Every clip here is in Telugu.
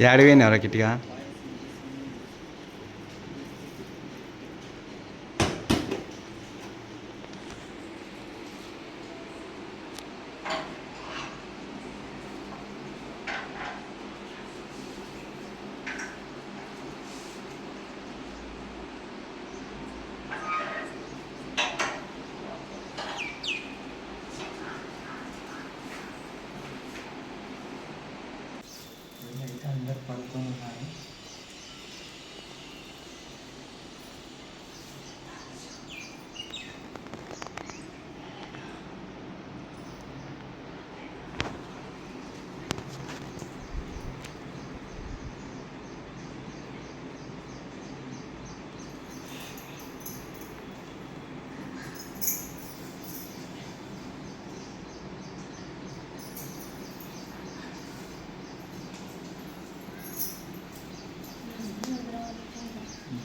ఏడవేనారా కిట్టిగా అయితే అందరు పడుకొని ఉన్నారు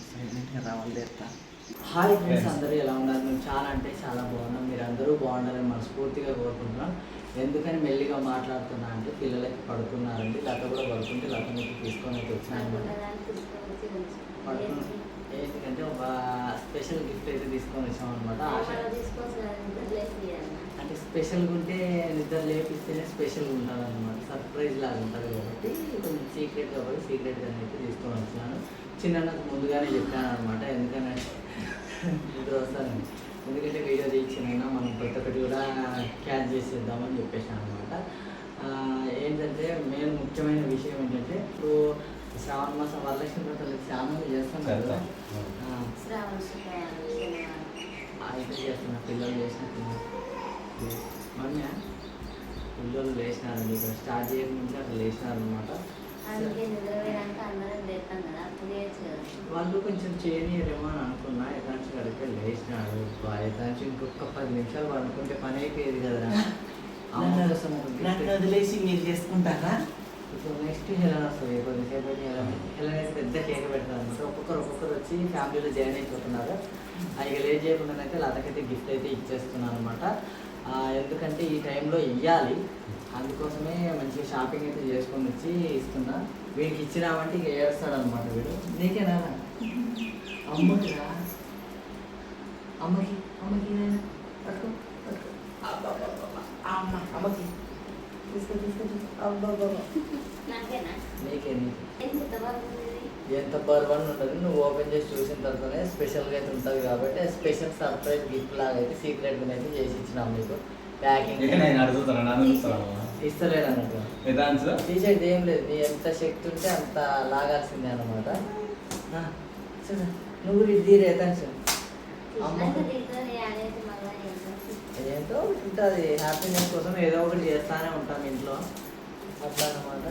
సైలెంట్గా రావాలి తెస్తా హాయ్ ఫ్రెండ్స్ అందరూ ఎలా ఉన్నారు? మేము చాలా అంటే చాలా బాగున్నాం. మీరు అందరూ బాగుండాలని మనస్ఫూర్తిగా కోరుకుంటున్నాం. ఎందుకని మెల్లిగా మాట్లాడుతున్నా అంటే పిల్లలకి పడుకున్నారండి. లత కూడా పడుకుంటే లత మీకు తీసుకొని అయితే వచ్చాను పడుకున్నా ఏంటంటే ఒక స్పెషల్ గిఫ్ట్ అయితే తీసుకొని వచ్చాం అనమాట ఆశ అంటే స్పెషల్గా ఉంటే నిద్ర లేపిస్తేనే స్పెషల్గా ఉంటుంది అనమాట సర్ప్రైజ్ లాగా ఉంటుంది కాబట్టి కొంచెం సీక్రెట్ కాబట్టి సీక్రెట్గా అయితే తీసుకొని వచ్చినాను చిన్న నాకు ముందుగానే చెప్పాను అనమాట ఎందుకంటే నిద్ర వస్తాను. ఎందుకంటే వీడియో తీర్చినైనా మనం ప్రతి ఒక్కటి కూడా క్యాచ్ చేసేద్దామని చెప్పేసాను అనమాట ఏంటంటే మెయిన్ ముఖ్యమైన విషయం ఏంటంటే ఇప్పుడు శ్రావణ మాసం వరలక్ష్మి వ్రతాలు చాలా చేస్తాం కదా. అయితే చేస్తున్నా పిల్లలు చేసిన పిల్లలు లేచినారండి ఇక్కడ స్టార్ట్ చేయకముందే అక్కడ లేచినారు అనమాట వాళ్ళు కొంచెం చేయనీయరేమో అని అనుకున్నా ఎదాంచి కడితే లేచినాడు ఎదాంచి ఇంకొక పది నిమిషాలు అనుకుంటే పని అయిపోయేది కదా వదిలేసి మీరు చేసుకుంటారా? ఇప్పుడు నెక్స్ట్ హెలన్ వస్తుంది కొద్దిసేపు అయితే హెలన్. హెలన్ అయితే పెద్ద కేక్ పెడతారు అనమాట ఒక్కొక్కరు ఒక్కొక్కరు వచ్చి ఫ్యామిలీలో జాయిన్ అయిపోతున్నారు. ఆ ఇక లేట్ చేయకుండానైతే లతకైతే గిఫ్ట్ అయితే ఇచ్చేస్తున్నాను అనమాట ఎందుకంటే ఈ టైంలో ఇవ్వాలి అందుకోసమే మంచిగా షాపింగ్ అయితే చేసుకొని వచ్చి ఇస్తున్నా. వీడికి ఇచ్చినామంటే ఇక ఏడుస్తాడు అనమాట వీడు. నీకేనా? అమ్మకి రా. అమ్మకి అమ్మకి. పట్టుకో. అమ్మ. అమ్మకి. తీసుకో తీసుకో. నీకే నీకే. ఎంత బరువు అని ఉంటుంది నువ్వు ఓపెన్ చేసి చూసిన తర్వాతనే స్పెషల్గా అయితే ఉంటుంది కాబట్టి స్పెషల్ సర్ప్రైజ్ గిఫ్ట్ లాగా అయితే సీక్రెట్గా అయితే చేసి ఇచ్చినాం మీకు. ప్యాకింగ్ ఇస్తలేడు అన్నట్టు. తీసేది ఏం లేదు నీ ఎంత శక్తి ఉంటే అంత లాగాల్సిందే అనమాట చూడు నువ్వు తీరే థ్యాంక్స్ ఏంటో ఉంటుంది హ్యాపీనెస్ కోసం ఏదో ఒకటి చేస్తానే ఉంటాం ఇంట్లో. అట్లా అనమాట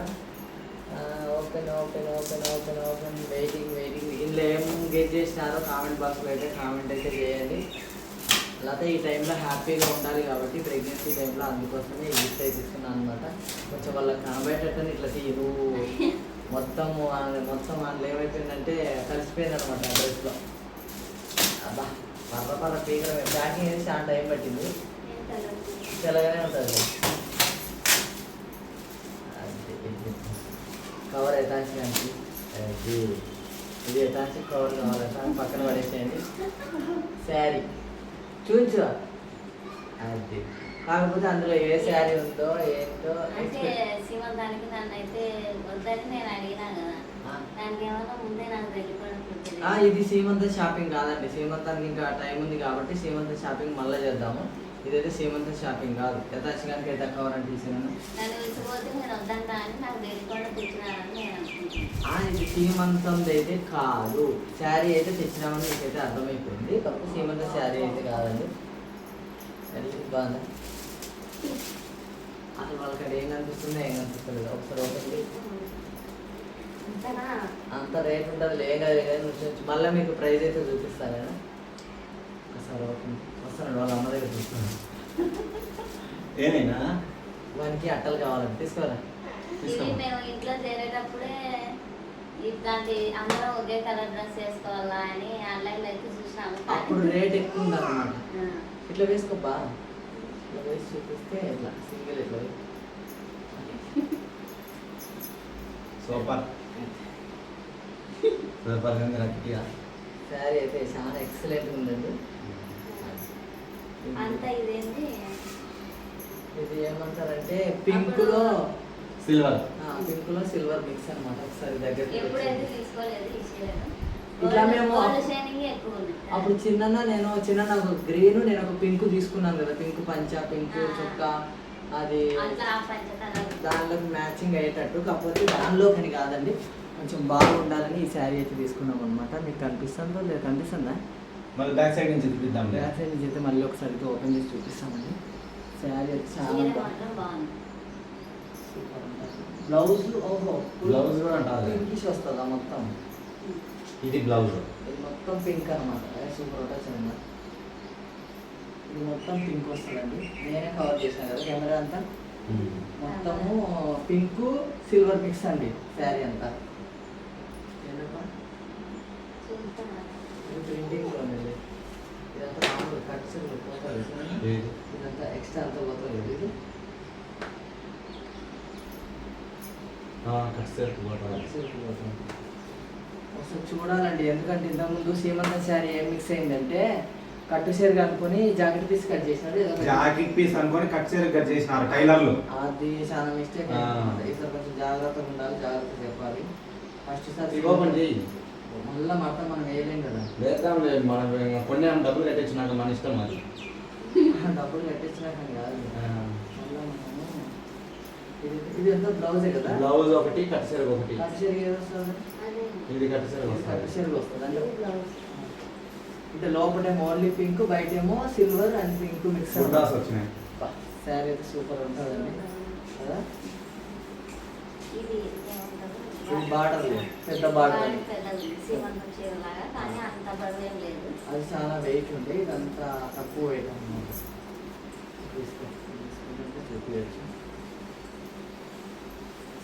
open open open open open waiting waiting ఇందులో ఏం గెట్ చేసినారో కామెంట్ బాక్స్లో అయితే కామెంట్ అయితే చేయండి. లేకపోతే ఈ టైంలో హ్యాపీగా ఉండాలి కాబట్టి ప్రెగ్నెన్సీ టైంలో అందుకోసమే ఈ గిఫ్ట్ అయితే ఇస్తున్నాను అనమాట కొంచెం వాళ్ళకి కనబడేటట్టు ఇట్లా తీరు. మొత్తం ఆ- మొత్తం అందులో ఏమైపోయిందంటే కలిసిపోయింది అనమాట డ్రెస్లో అబ్బా పర్ర పర్ర పీకడం ప్యాకింగ్ చేసి చాలా టైం పట్టింది. తెల్లగానే ఉంటుంది కవర్ ఎటాచి అండి అది. ఇది ఎటాచి కవర్ కావాలంట పక్కన పడేసేయండి. శారీ. చూచు అది. కాకపోతే అందులో ఏ శారీ ఉందో ఏంటో అంటే సీమంతానికి నన్ను అయితే వద్దని నేను అడిగినా కదా. దానికి ఏమన్నా ముందే నాకు తెలియకుండా ఆ, ఇది సీమంత షాపింగ్ కాదండి. సీమంతానికి ఇంకా టైం ఉంది కాబట్టి సీమంత షాపింగ్ మళ్ళీ చేద్దాము. ఇదైతే సీమంత షాపింగ్ కాదు. అయితే తెలియకుండా తెచ్చినానని నేను అనుకుంటున్నాను. ఆ, ఇది సీమంతం అయితే కాదు. శారీ అయితే తెచ్చినామని మీకైతే అర్థమైపోయింది. కాకపోతే సీమంత శారీ అయితే కాదండి. అది బాగుంది? అసలు వాళ్ళకి ఏం కనిపిస్తుందో ఏం కనిపిస్తలేదు. ఒకసారి అంతనా? అంత రేట్ ఉంటుంది. చూసి- మళ్ళీ మీకు ప్రైస్ అయితే చూపిస్తాను నేను ఒకసారి ఓపెన్ వస్తాను వాళ్ళ అమ్మ దగ్గర చూస్తాను ఏనైనా వానికి అట్టలు కావాలంటే తీసుకోరా. ఇది మేము ఇంట్లో చేరేటప్పుడే ఇట్లాంటి అందరం ఒకే కలర్ డ్రెస్ వేసుకోవాలా అని ఆన్లైన్లో అయితే చూసినాము. అప్పుడు రేట్ ఎక్కువ ఉందన్నమాట. ఇట్లా వేసుకోపా ఇట్లా వేసి చూపిస్తే ఇట్లా సింగిల్ ఇట్లా సూపర్. సూపర్ శారీ అయితే చాలా ఎక్సలెంట్ ఉందండి. అంతా ఇదేంటి ఇది ఏమంటారంటే పింక్లో సిల్వర్ పింక్లో సిల్వర్ మిక్స్ అన్నమాట. ఒకసారి దగ్గరికి ఎప్పుడైతే. తీసుకోలేదు ఇట్లా మేము అప్పుడు చిన్న నేను చిన్న నాకు గ్రీన్ నేను ఒక పింక్ తీసుకున్నాను కదా. పింక్ పంచ పింక్. చొక్క అది దానిలోకి మ్యాచింగ్ అయ్యేటట్టు. కాకపోతే దానిలోకని కాదండి. కొంచెం బాగుండాలని ఈ శారీ అయితే తీసుకున్నాం అనమాట మీకు కనిపిస్తుందో లేదా కనిపిస్తుందా? మళ్ళీ బ్యాక్ సైడ్ నుంచి చూపిద్దాం బ్యాక్ సైడ్ నుంచి అయితే మళ్ళీ ఒకసారి ఓపెన్ చేసి చూపిస్తామండి. శారీ చాలా బాగుంది. బ్లౌజ్ ఓహో బ్లౌజ్ కూడా ఉంటుంది. పింకిష్ వస్తుందా మొత్తం? ఇది బ్లౌజ్. ఇది మొత్తం పింక్ అనమాట సూపర్ ఉంటుంది ఇది మొత్తం పింక్ వస్తుందండి. నేనే కవర్ చేశాను కదా కెమెరా అంతా. మొత్తము పింక్ సిల్వర్ మిక్స్ అండి శారీ అంతా. ప్రింటింగ్ ఇదంతా మామూలు కట్స్ పోతుంది ఇదంతా ఎక్స్ట్రా అంతా పోతుంది ఇది. కట్ సెట్ Silk పోతుంది. ఒకసారి చూడాలండి ఎందుకంటే ఇంతకుముందు సీమంతం శారీ ఏం మిక్స్ అయిందంటే కట్టు చీర కనుక్కొని జాకెట్ పీస్ కట్ ఒకటి. జాకెట్ పీస్ అనుకొని కట్ చేసి కట్ చేసినారు టైలర్లు. అది చాలా మిస్టేక్ ఆ. ఈసారి కొంచెం జాగ్రత్తగా ఉండాలి జాగ్రత్త చెప్పాలి. ఫస్ట్ సారి ఓపెన్ చేయి. మళ్ళీ మొత్తం మనం వేయలేం కదా. వేద్దాం లేదు మనం కొన్ని డబ్బులు కట్టించినాక మన ఇష్టం అది. డబ్బులు కట్టించినాక కాదు ఇది ఎంత? బ్లౌజే కదా? బ్లౌజ్ ఒకటి కట్ సెరగ్ ఒకటి. కట్ చీర ఏది వస్తుంది? ఇది కట్ సెరగ్ ఇది కట్ వస్తుంది చీరలు వస్తుంది అంటే అంటే లోపలేమో ఓన్లీ పింక్ బయటేమో సిల్వర్ అండ్ పింక్ మిక్స్ వచ్చినాయి. శారీ అయితే సూపర్ ఉంటుందండి. కదా? ఇది బార్డర్ పెద్ద బార్డర్ బార్డర్ పెద్దది సీమంతం చీరలాగా కానీ అంత బరువు ఏం లేదు. అది చాలా వెయిట్ ఉంది. ఇదంతా తక్కువ వెయిట్ అన్నమాట. చూపించచ్చు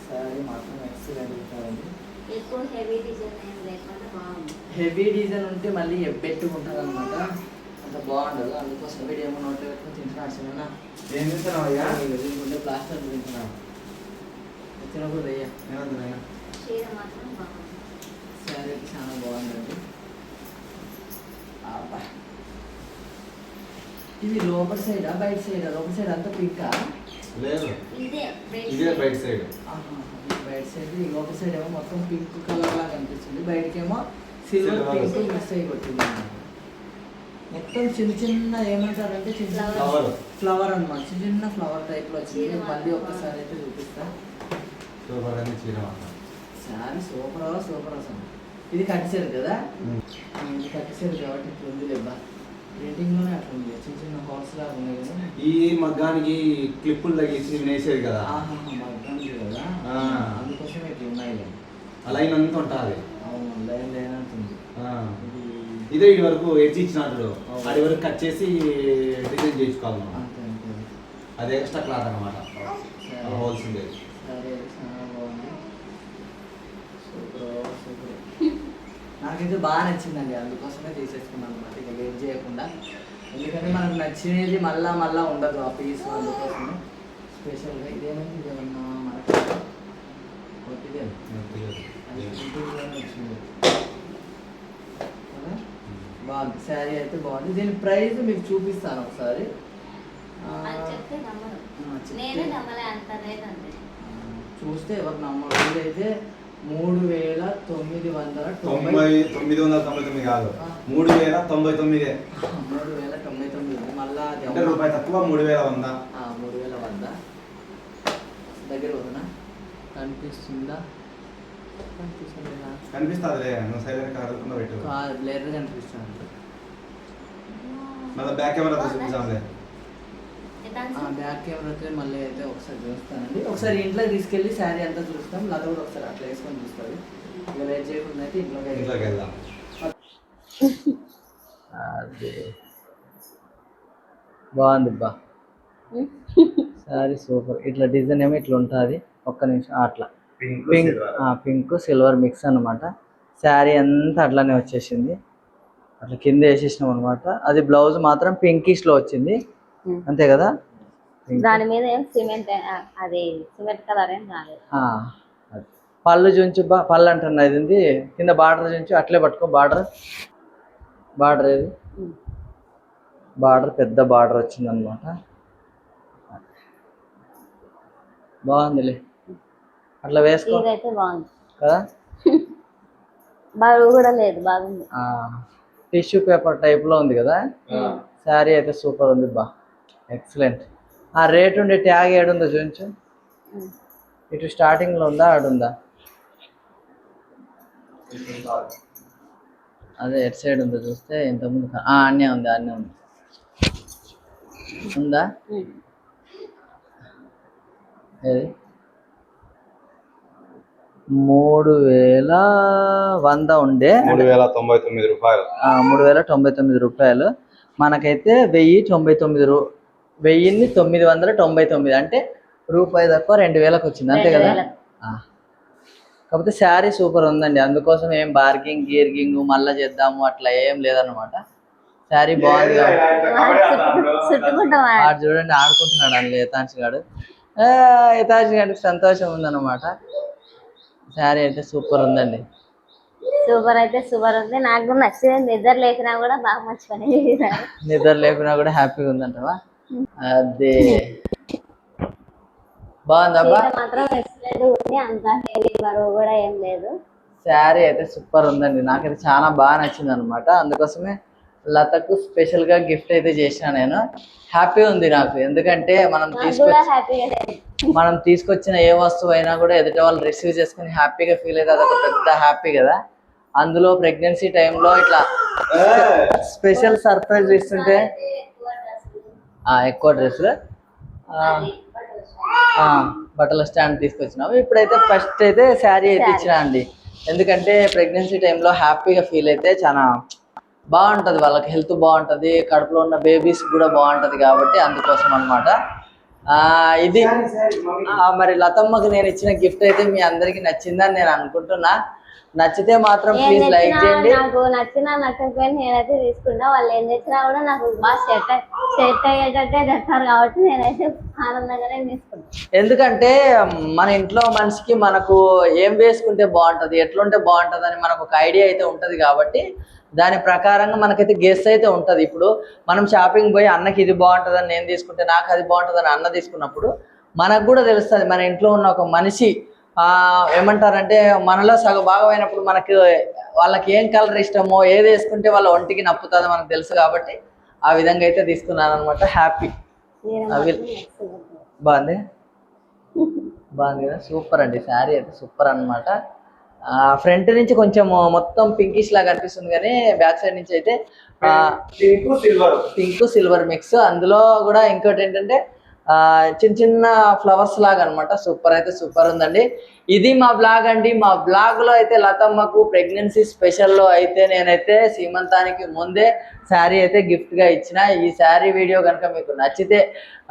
శారీ మాత్రం ఎక్సలెంట్ ఉంటుందండి. ఎక్కువ హెవీ డిజైన్ ఉంటే మళ్ళీ ఎబ్బెట్టుగా ఉంటుంది అనమాట అంత బాగుండదు. అందుకోసం వీడు ఏమో నోట్లో పెట్టుకుని తింటున్నాడు చిన్న ఏం తింటున్నావు అయ్యా? ప్లాస్టర్ తింటున్నాడు వచ్చినప్పుడు అయ్యా? ఏమంటున్నాయా చీర మాత్రం బాగుంది. శారీ అయితే చాలా బాగుందండి. ఇది లోపల సైడా బయట సైడా? లోపల సైడ్ అంతా పింకా? లేదు. ఇదే బయట సైడ్. బయట సైడ్. లోపల సైడ్ ఏమో మొత్తం పింక్ కలర్ లాగా అనిపిస్తుంది. బయటకేమో సిల్వర్ Silver. పింక్ మిక్స్ అయ్యి కొట్టింది అన్నమాట. మొత్తం చిన్న చిన్న ఏమంటారంటే చిన్న చిన్న Flower. ఫ్లవర్ అన్నమాట. చిన్న చిన్న ఫ్లవర్ టైప్లో వచ్చింది. మళ్ళీ ఒక్కసారి అయితే చూపిస్తా. సూపర్ అని చీర మాత్రం సారీ సూపర్ సూపర్ అసలు. ఇది కట్టారు కదా. ఇది కట్టారు కాబట్టి ఇట్లా ఉంది లేబ్బా ప్రింటింగ్లోనే అట్లా ఉంది చిన్న చిన్న హోల్స్ లాగా ఉన్నాయి కదా? ఈ మగ్గానికి క్లిప్పులు తగిలించి వేసేది కదా? ఆహా మగ్గం ఉంది కదా. అందుకోసం ఇట్లా ఉన్నాయి లైన్ అంతా ఉంటుంది అవును లైన్ లైన్ అంటుంది. ఇది ఇదే వరకు ఎడ్జ్ ఇచ్చినాడు. అది వరకు కట్ చేసి డిజైన్ మనం. అంతే అది ఎక్స్ట్రా క్లాత్ అనమాట. హోల్స్ ఉండేది సరే చాలా బాగుంది సూపర్ సూపర్ నాకైతే బాగా నచ్చిందండి. అందుకోసమే తీసేసుకున్నాను. అనమాట ఇక వెయిట్ చేయకుండా. ఎందుకంటే మనకు నచ్చినది మళ్ళా మళ్ళా ఉండదు ఆ పీస్ అందుకోసమే. స్పెషల్గా ఇదేమైంది ఇదేమన్నా మనకు కొట్టిదే. వచ్చింది? బాగుంది. శారీ అయితే బాగుంది. దీని ప్రైస్ మీకు చూపిస్తాను ఒకసారి. చూస్తే ఎవరు నమ్మరు. ఇదైతే మూడు వేల తొమ్మిది వందల తొంభై తొమ్మిది వందల తొంభై తొమ్మిది కాదు. మూడు వేల తొంభై తొమ్మిది. మూడు వేల తొంభై తొమ్మిది. ఉంది. మళ్ళా అది అంటే రూపాయి తక్కువ మూడు వేల వంద. మూడు వేల వంద. దగ్గర వదనా కనిపిస్తుందా? కనిపిస్తుందా కనిపిస్తుందిలే నువ్వు సైలెంట్ కదలకుండా పెట్టు. బ్లర్ కనిపిస్తుంది. మళ్ళీ బ్యాక్ కెమెరా చూపించాంలే ఆ బ్యాక్ కెమెరాతో మళ్ళీ అయితే ఒకసారి చూస్తానండి. ఒకసారి ఇంట్లో తీసుకెళ్ళి శారీ అంతా చూస్తాం. లత కూడా ఒకసారి అట్లా వేసుకొని చూస్తుంది ఇక లేట్ చేయకుండా అయితే ఇంట్లోకి ఇంట్లోకి వెళ్దాం. అదే. బాగుంది బా. Sorry super. ఇట్లా డిజైన్ ఏమో ఇట్లా ఉంటుంది. ఒక్క నిమిషం అట్లా. Pink pink pink silver mix అన్నమాట. శారీ అంతా అట్లానే వచ్చేసింది. అట్లా కింద వేసేసినాం అనమాట అది బ్లౌజ్ మాత్రం పింకిష్లో వచ్చింది. అంతే కదా. దాని మీద ఏం సిమెంట్ అది సిమెంట్ కలర్ ఏం రాలేదు. పళ్ళు చూంచు బా పళ్ళు అంటున్నా ఇది. కింద బార్డర్ చూంచు అట్లే పట్టుకో. బార్డర్. బార్డర్ ఏది? బార్డర్ పెద్ద బార్డర్ వచ్చింది అనమాట బాగుందిలే. అట్లా వేసుకో. ఇదైతే బాగుంది. కదా? బరువు కూడా లేదు బాగుంది. టిష్యూ పేపర్ టైప్లో ఉంది కదా? శారీ అయితే సూపర్ ఉంది బా. ఎక్సలెంట్ ఆ రేట్ ఉండే ట్యాగ్ ఏడుందో చూపించు. ఉమ్. ఇటు స్టార్టింగ్లో ఉందా ఆడుందా? అదే ఎటు సైడ్ ఉందో చూస్తే ఇంతకుముందు అన్నే ఉంది అన్నే ఉంది. ఉందా? ఉమ్. ఏది? మూడు వేల వంద ఉండే. మూడు వేల తొంభై తొమ్మిది రూపాయలు. ఆ, మూడు వేల తొంభై తొమ్మిది రూపాయలు. మనకైతే వెయ్యి తొంభై తొమ్మిది రూ వెయ్యిన్ని తొమ్మిది వందల తొంభై తొమ్మిది. అంటే రూపాయి తక్కువ రెండు వేలకు వచ్చింది అంతే కదా. కాకపోతే శారీ సూపర్ ఉందండి. అందుకోసం ఏం బార్గింగ్ గీర్గింగ్ మళ్ళా చేద్దాము అట్లా ఏం లేదన్నమాట. శారీ బాగుంది ఆడు చూడండి ఆడుకుంటున్నాడు అందులో యథాంశ్ గాడు. ఆ, యథాంశ్ గాడికి సంతోషం ఉందన్నమాట. శారీ అయితే సూపర్ ఉందండి. సూపర్ అయితే సూపర్ ఉంది. నాకు నచ్చింది. నిద్ర లేచినా కూడా బాగా మంచి పని నిద్ర లేకున్నా కూడా హ్యాపీగా ఉందంటవా? అదే. బాగుందబ్బా చీర మాత్రం ఎక్సలెంట్ ఉంది. అంత హెవీ బరువు కూడా ఏం లేదు. శారీ అయితే సూపర్ ఉందండి. నాకైతే చాలా బాగా నచ్చింది అనమాట అందుకోసమే లతకు స్పెషల్గా గిఫ్ట్ అయితే చేసిన నేను. హ్యాపీ ఉంది నాకు. ఎందుకంటే మనం తీసుకొచ్చి మనం తీసుకొచ్చిన ఏ వస్తువు అయినా కూడా ఎదుటి వాళ్ళు రిసీవ్ చేసుకుని హ్యాపీగా ఫీల్ అయితే అదొక పెద్ద హ్యాపీ కదా. అందులో ప్రెగ్నెన్సీ టైంలో ఇట్లా స్పెషల్ సర్ప్రైజ్ ఇస్తుంటే ఎక్కువ డ్రెస్ బట్టల స్టాండ్ తీసుకొచ్చినాము. ఇప్పుడైతే ఫస్ట్ అయితే శారీ అయితే ఇచ్చిన అండి. ఎందుకంటే ప్రెగ్నెన్సీ టైంలో హ్యాపీగా ఫీల్ అయితే చాలా బాగుంటుంది వాళ్ళకి. హెల్త్ బాగుంటుంది కడుపులో ఉన్న బేబీస్ కూడా బాగుంటుంది కాబట్టి అందుకోసం అనమాట ఇది మరి లతమ్మకి నేను ఇచ్చిన గిఫ్ట్ అయితే మీ అందరికి నచ్చిందని నేను అనుకుంటున్నా. నచ్చితే మాత్రం ప్లీజ్ లైక్ చేయండి. నాకు నచ్చినా నచ్చకపోయినా నేనైతే తీసుకుంటా. వాళ్ళు ఏం తెచ్చినా కూడా నాకు బాగా సెట్ సెట్ అయ్యేటట్టే తెస్తారు కాబట్టి నేనైతే ఆనందంగానే తీసుకుంటాను ఎందుకంటే మన ఇంట్లో మనిషికి మనకు ఏం వేసుకుంటే బాగుంటది ఎట్లుంటే బాగుంటది అని మనకు ఒక ఐడియా అయితే ఉంటది కాబట్టి దాని ప్రకారంగా మనకైతే గెస్ అయితే ఉంటది. ఇప్పుడు మనం షాపింగ్ పోయి అన్నకి ఇది బాగుంటుందని నేను తీసుకుంటే నాకు అది బాగుంటుందని అన్న తీసుకున్నప్పుడు మనకు కూడా తెలుస్తుంది మన ఇంట్లో ఉన్న ఒక మనిషి ఏమంటారంటే మనలో సగ భాగమైనప్పుడు మనకు వాళ్ళకి ఏం కలర్ ఇష్టమో ఏది వేసుకుంటే వాళ్ళ ఒంటికి నప్పుతుందో మనకు తెలుసు కాబట్టి ఆ విధంగా అయితే తీసుకున్నాను అనమాట హ్యాపీ అవి-. బాగుంది? బాగుంది కదా? సూపర్ అండి. శారీ అయితే సూపర్ అన్నమాట. ఫ్రంట్ నుంచి కొంచెం మొత్తం పింకిష్ లాగా కనిపిస్తుంది కానీ బ్యాక్ సైడ్ నుంచి అయితే pink silver pink silver mix అందులో కూడా ఇంకోటి ఏంటంటే చిన్న చిన్న ఫ్లవర్స్ లాగా అనమాట సూపర్ అయితే సూపర్ ఉందండి. ఇది మా బ్లాగ్ అండి. మా బ్లాగ్లో అయితే లతమ్మకు ప్రెగ్నెన్సీ స్పెషల్లో అయితే నేనైతే సీమంతానికి ముందే శారీ అయితే గిఫ్ట్గా ఇచ్చిన. ఈ శారీ వీడియో కనుక మీకు నచ్చితే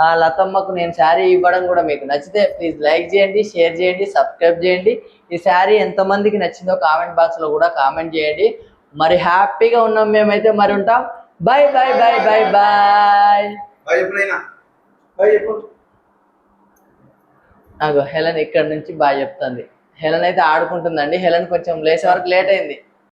ఆ లతమ్మకు నేను శారీ ఇవ్వడం కూడా మీకు నచ్చితే ప్లీజ్ లైక్ చేయండి షేర్ చేయండి సబ్స్క్రైబ్ చేయండి. ఈ శారీ ఎంతమందికి నచ్చిందో కామెంట్ బాక్స్లో కూడా కామెంట్ చేయండి. మరి హ్యాపీగా ఉన్నాం మేమైతే. మరి ఉంటాం. Bye bye bye bye bye bye ఎప్పుడైనా బాయ్ చెప్పు నాకు హెలన్ ఇక్కడ నుంచి బాగా చెప్తుంది. హెలన్ అయితే ఆడుకుంటుందండి. హెలన్ కొంచెం లేచే వరకు లేట్ అయింది.